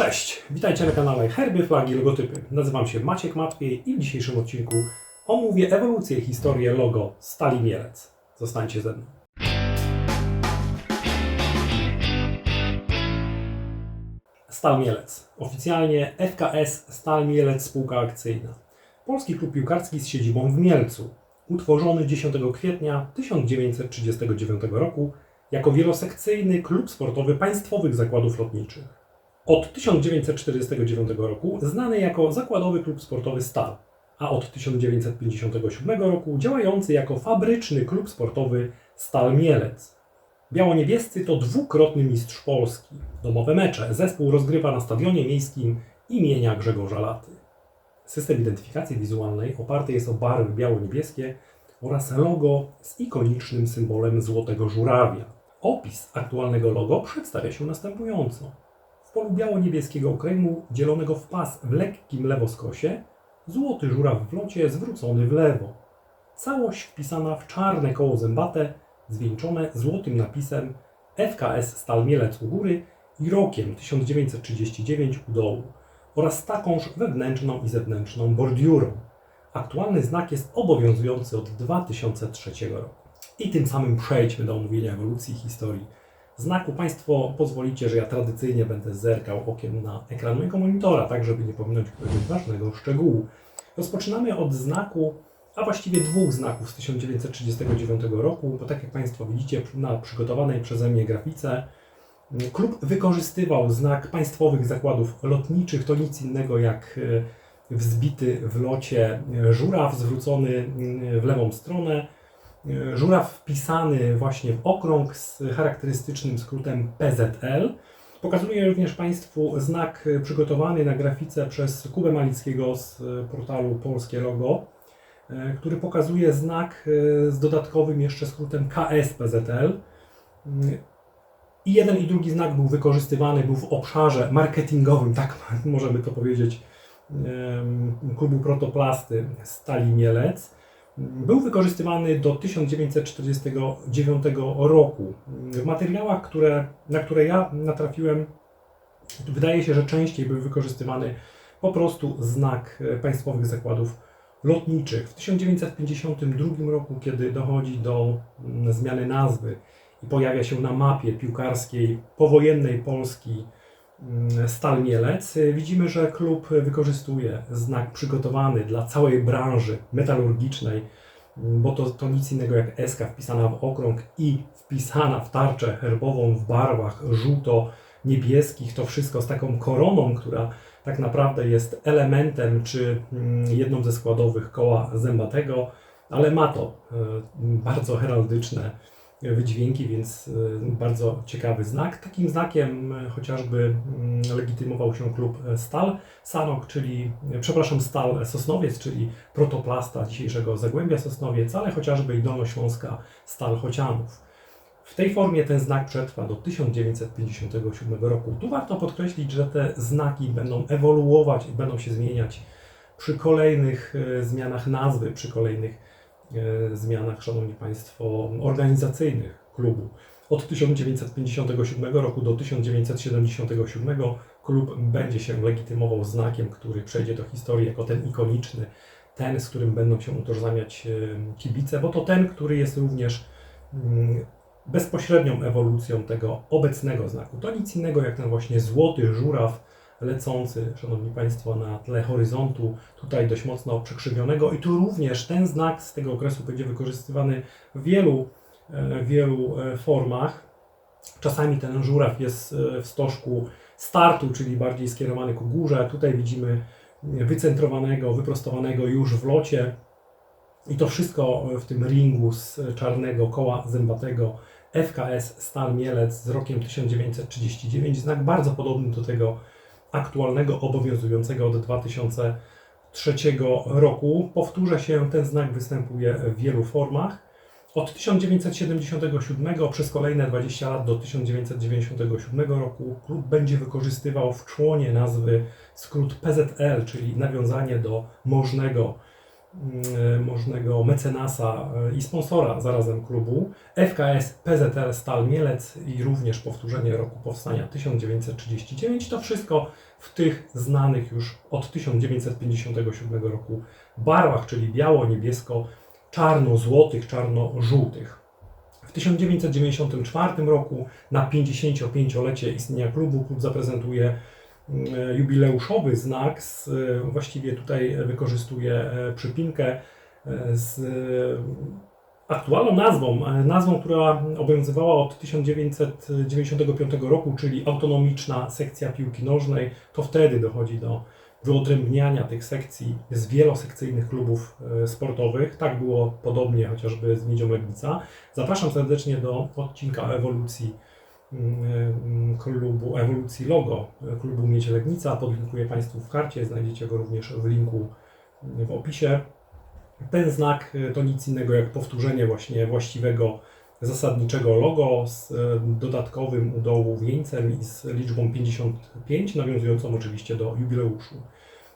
Cześć, witajcie na kanale Herby, Flagi, Logotypy. Nazywam się Maciek Matwiej i w dzisiejszym odcinku omówię ewolucję i historię logo Stali Mielec. Zostańcie ze mną. Stal Mielec. Oficjalnie FKS Stal Mielec Spółka Akcyjna. Polski klub piłkarski z siedzibą w Mielcu. Utworzony 10 kwietnia 1939 roku jako wielosekcyjny klub sportowy państwowych zakładów lotniczych. Od 1949 roku znany jako Zakładowy Klub Sportowy Stal, a od 1957 roku działający jako fabryczny klub sportowy Stal Mielec. Biało-niebiescy to dwukrotny mistrz Polski. Domowe mecze zespół rozgrywa na stadionie miejskim imienia Grzegorza Laty. System identyfikacji wizualnej oparty jest o barwy biało-niebieskie oraz logo z ikonicznym symbolem złotego żurawia. Opis aktualnego logo przedstawia się następująco. W polu biało-niebieskiego okręgu, dzielonego w pas w lekkim lewoskosie, złoty żuraw w locie zwrócony w lewo. Całość wpisana w czarne koło zębate, zwieńczone złotym napisem FKS Stal Mielec u góry i rokiem 1939 u dołu oraz takąż wewnętrzną i zewnętrzną bordiurą. Aktualny znak jest obowiązujący od 2003 roku. I tym samym przejdźmy do omówienia ewolucji historii znaku. Państwo pozwolicie, że ja tradycyjnie będę zerkał okiem na ekran mojego monitora, tak żeby nie pominąć któregoś ważnego szczegółu. Rozpoczynamy od znaku, a właściwie dwóch znaków z 1939 roku, bo tak jak Państwo widzicie na przygotowanej przeze mnie grafice, klub wykorzystywał znak państwowych zakładów lotniczych, to nic innego jak e, wzbity w locie żuraw zwrócony w lewą stronę, żuraw wpisany właśnie w okrąg z charakterystycznym skrótem PZL. Pokazuję również Państwu znak przygotowany na grafice przez Kubę Malickiego z portalu Polskie Logo, który pokazuje znak z dodatkowym jeszcze skrótem KSPZL. I jeden i drugi znak był wykorzystywany, był w obszarze marketingowym, tak możemy to powiedzieć, klubu protoplasty Stali Mielec. Był wykorzystywany do 1949 roku. W materiałach, które, na które ja natrafiłem, wydaje się, że częściej był wykorzystywany po prostu znak państwowych zakładów lotniczych. W 1952 roku, kiedy dochodzi do mm, zmiany nazwy i pojawia się na mapie piłkarskiej powojennej Polski Stal Mielec, widzimy, że klub wykorzystuje znak przygotowany dla całej branży metalurgicznej, bo to, to nic innego jak eska wpisana w okrąg i wpisana w tarczę herbową w barwach żółto-niebieskich, to wszystko z taką koroną, która tak naprawdę jest elementem czy mm, jedną ze składowych koła zębatego, ale ma to e, bardzo heraldyczne wydźwięki, więc y, bardzo ciekawy znak. Takim znakiem y, chociażby mm, legitymował się klub Stal Sanok, czyli, przepraszam, Stal Sosnowiec, czyli protoplasta dzisiejszego Zagłębia Sosnowiec, ale chociażby i Dolnośląska Stal Chocianów. W tej formie ten znak przetrwa do 1957 roku. Tu warto podkreślić, że te znaki będą ewoluować i będą się zmieniać przy kolejnych y, zmianach nazwy, przy kolejnych E, zmianach, Szanowni Państwo, organizacyjnych klubu. Od 1957 roku do 1977 klub będzie się legitymował znakiem, który przejdzie do historii jako ten ikoniczny, ten, z którym będą się utożsamiać e, kibice, bo to ten, który jest również mm, bezpośrednią ewolucją tego obecnego znaku. To nic innego jak ten właśnie złoty żuraw, lecący, Szanowni Państwo, na tle horyzontu, tutaj dość mocno przekrzywionego i tu również ten znak z tego okresu będzie wykorzystywany w wielu, e, wielu e, formach. Czasami ten żuraw jest e, w stożku startu, czyli bardziej skierowany ku górze. Tutaj widzimy wycentrowanego, wyprostowanego już w locie. I to wszystko w tym ringu z czarnego koła zębatego FKS Stal Mielec z rokiem 1939. Znak bardzo podobny do tego aktualnego, obowiązującego od 2003 roku. Powtórzę się, ten znak występuje w wielu formach. Od 1977 przez kolejne 20 lat do 1997 roku klub będzie wykorzystywał w członie nazwy skrót PZL, czyli nawiązanie do możnego możnego mecenasa e, i sponsora zarazem klubu, FKS PZL Stal Mielec i również powtórzenie roku powstania 1939. To wszystko w tych znanych już od 1957 roku barwach, czyli biało-niebiesko, czarno-złotych, czarno-żółtych. W 1994 roku na 55-lecie istnienia klubu klub zaprezentuje jubileuszowy znak, z, e, właściwie tutaj wykorzystuje e, przypinkę e, z e, aktualną nazwą, e, nazwą, która obowiązywała od 1995 roku, czyli autonomiczna sekcja piłki nożnej. To wtedy dochodzi do wyodrębniania tych sekcji z wielosekcyjnych klubów e, sportowych. Tak było podobnie chociażby z Miedzią Legnica. Zapraszam serdecznie do odcinka ewolucji klubu, ewolucji logo klubu Miedź Legnica. Podlinkuję Państwu w karcie, znajdziecie go również w linku mm, w opisie. Ten znak e, to nic innego jak powtórzenie właśnie właściwego zasadniczego logo z e, dodatkowym u dołu wieńcem i z liczbą 55, nawiązującą oczywiście do jubileuszu.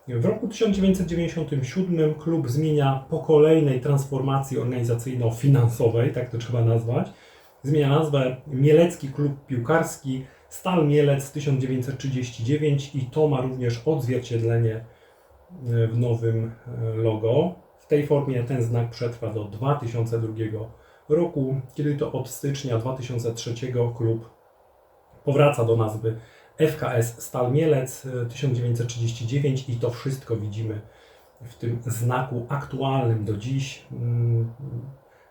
W roku 1997 klub zmienia po kolejnej transformacji organizacyjno-finansowej, tak to trzeba nazwać, zmienia nazwę Mielecki Klub Piłkarski Stal Mielec 1939 i to ma również odzwierciedlenie e, w nowym e, logo. W tej formie ten znak przetrwa do 2002 roku, kiedy to od stycznia 2003 klub powraca do nazwy FKS Stal Mielec e, 1939 i to wszystko widzimy w tym znaku aktualnym do dziś.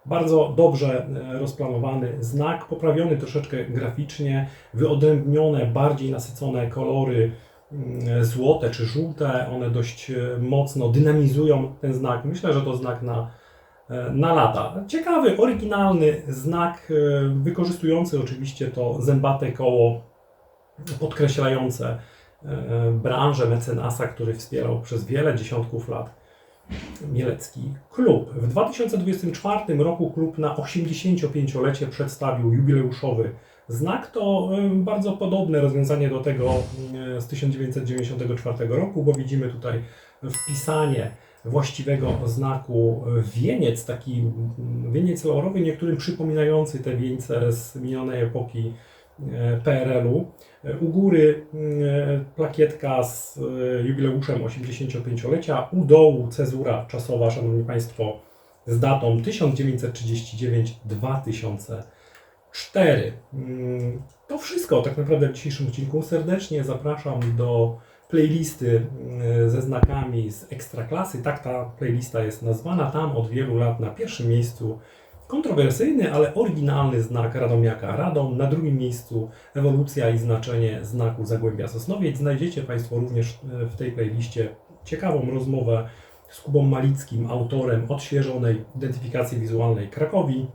Bardzo dobrze e, rozplanowany znak, poprawiony troszeczkę graficznie, wyodrębnione, bardziej nasycone kolory mm, złote czy żółte. One dość e, mocno dynamizują ten znak. Myślę, że to znak na, e, na lata. Ciekawy, oryginalny znak, wykorzystujący oczywiście to zębate koło podkreślające branżę mecenasa, który wspierał przez wiele dziesiątków lat Mielecki Klub. W 2024 roku klub na 85-lecie przedstawił jubileuszowy znak. To bardzo podobne rozwiązanie do tego z 1994 roku, bo widzimy tutaj wpisanie właściwego znaku wieniec, taki mm, wieniec laurowy, niektórym przypominający te wieńce z minionej epoki PRL-u. E, U góry e, plakietka z e, jubileuszem 85-lecia, u dołu cezura czasowa, Szanowni Państwo, z datą 1939-2004. Mm, To wszystko tak naprawdę w dzisiejszym odcinku. Serdecznie zapraszam do playlisty mm, ze znakami z Ekstraklasy. Tak ta playlista jest nazwana. Tam od wielu lat na pierwszym miejscu kontrowersyjny, ale oryginalny znak Radomiaka Radom. Na drugim miejscu ewolucja i znaczenie znaku Zagłębia Sosnowiec. Znajdziecie Państwo również e, w tej playliście ciekawą rozmowę z Kubą Malickim, autorem odświeżonej identyfikacji wizualnej Krakowi.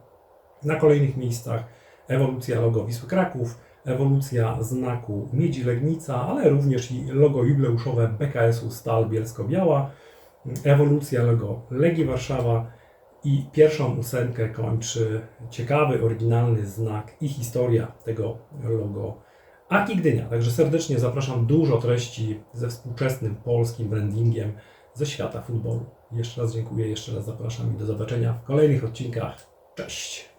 Na kolejnych miejscach ewolucja logo Wisły Kraków, ewolucja znaku Miedzi Legnica, ale również i logo jubileuszowe BKS-u Stal Bielsko-Biała, ewolucja logo Legii Warszawa i pierwszą ósemkę kończy ciekawy, oryginalny znak i historia tego logo Aki Gdynia. Także serdecznie zapraszam dużo treści ze współczesnym polskim brandingiem ze świata futbolu. Jeszcze raz dziękuję, jeszcze raz zapraszam i do zobaczenia w kolejnych odcinkach. Cześć!